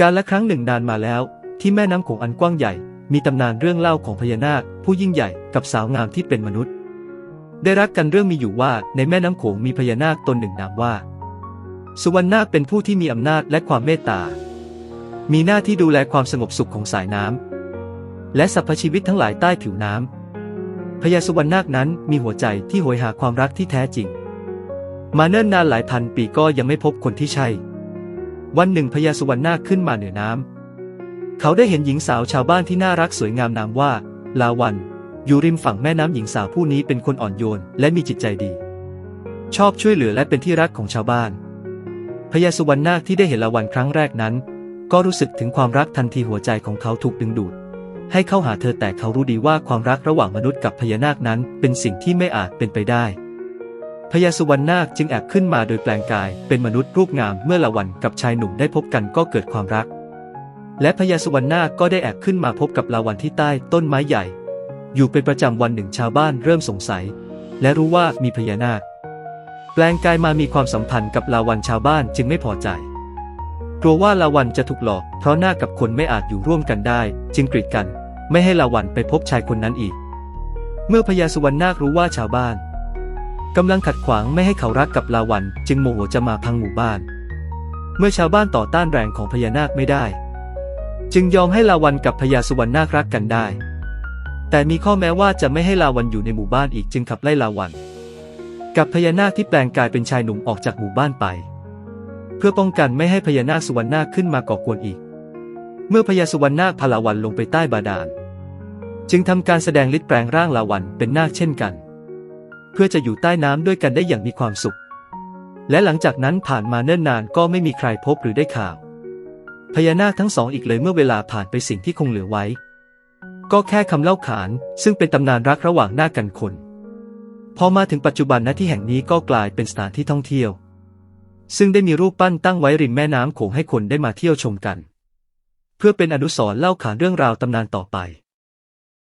การละครั้งหนึ่งนานมาแล้ว ที่แม่น้ำโขงอันกว้างใหญ่ มีตำนานเรื่องเล่าของพญานาค ผู้ยิ่งใหญ่กับสาวงามที่เป็นมนุษย์ ได้รักกันเรื่องมีอยู่ว่าในแม่น้ำโขงมีพญานาคตนหนึ่งนามว่า สุวรรณนาคเป็นผู้ที่มีอำนาจและความเมตตา มีหน้าที่ดูแลความสงบสุขของสายน้ำและสรรพชีวิตทั้งหลายใต้ผิวน้ำพญาสุวรรณนาคนั้นมีหัวใจที่โหยหาความรักที่แท้จริง มาเนิ่นนานหลายพันปีก็ยังไม่พบคนที่ใช่ วันหนึ่งพญาสุวรรณนาคขึ้นมาเหนือน้ำเขาได้เห็นหญิงสาวชาวบ้านที่น่ารักสวยงามนามว่า ลาวัน อยู่ริมฝั่งแม่น้ำหญิงสาวผู้นี้เป็นคนอ่อนโยนและมีจิตใจดี ชอบช่วยเหลือและเป็นที่รักของชาวบ้านพญาสุวรรณนาคที่ได้เห็นลาวันครั้งแรกนั้น ก็รู้สึกถึงความรักทันทีหัวใจของเขาถูกดึงดูด ให้เข้าหาเธอแต่เขารู้ดีว่าความรักระหว่างมนุษย์กับพญานาคนั้นเป็นสิ่งที่ไม่อาจเป็นไปได้ พญาสุวรรณนาคจึงแอบขึ้นมาโดยแปลงกายเป็นมนุษย์รูปงามเมื่อละวันกับชายหนุ่มได้พบกันก็เกิดความรัก และพญาสุวรรณนาคก็ได้แอบขึ้นมาพบกับลาวันที่ใต้ต้นไม้ใหญ่ อยู่เป็นประจำวันหนึ่งชาวบ้านเริ่มสงสัย และรู้ว่ามีพญานาค แปลงกายมามีความสัมพันธ์กับลาวันชาวบ้านจึงไม่พอใจกลัวว่าลาวันจะถูกหลอก เพราะนาคกับคนไม่อาจอยู่ร่วมกันได้ จึงกรีดกัน ไม่ให้ลาวันไปพบชายคนนั้นอีก เมื่อพญาสุวรรณนาครู้ว่าชาวบ้าน กำลังขัดขวางไม่ให้เขารักกับลาวัน จึงโมโหจะมาพังหมู่บ้าน เมื่อชาวบ้านต่อต้านแรงของพญานาคไม่ได้ จึงยอมให้ลาวันกับพญาสุวรรณนาครักกันได้ แต่มีข้อแม้ว่าจะไม่ให้ลาวันอยู่ในหมู่บ้านอีกจึงขับไล่ลาวัน กับพญานาคที่แปลงกายเป็นชายหนุ่มออกจากหมู่บ้านไป เพื่อป้องกันไม่ให้พญานาคสุวรรณนาคขึ้นมาก่อกวนอีก เมื่อพญาสุวรรณนาคพาลาวันลงไปใต้บาดาล จึงทำการแสดงฤทธิ์แปลงร่างลาวันเป็นนาคเช่นกัน เพื่อจะอยู่ใต้น้ำด้วยกันได้อย่างมีความสุข และหลังจากนั้นผ่านมาเนิ่นนานก็ไม่มีใครพบหรือได้ข่าว พญานาคทั้งสองอีกเลยเมื่อเวลาผ่านไปสิ่งที่คงเหลือไว้ ก็แค่คำเล่าขาน ซึ่งเป็นตำนานรักระหว่างหน้ากันคน พอมาถึงปัจจุบันณที่แห่งนี้ก็กลายเป็นสถานที่ท่องเที่ยว ซึ่งได้มีรูปปั้นตั้งไว้ริมแม่น้ำโขงให้คนได้มาเที่ยวชมกัน เพื่อเป็นอนุสรณ์เล่าขานเรื่องราวตำนานต่อไป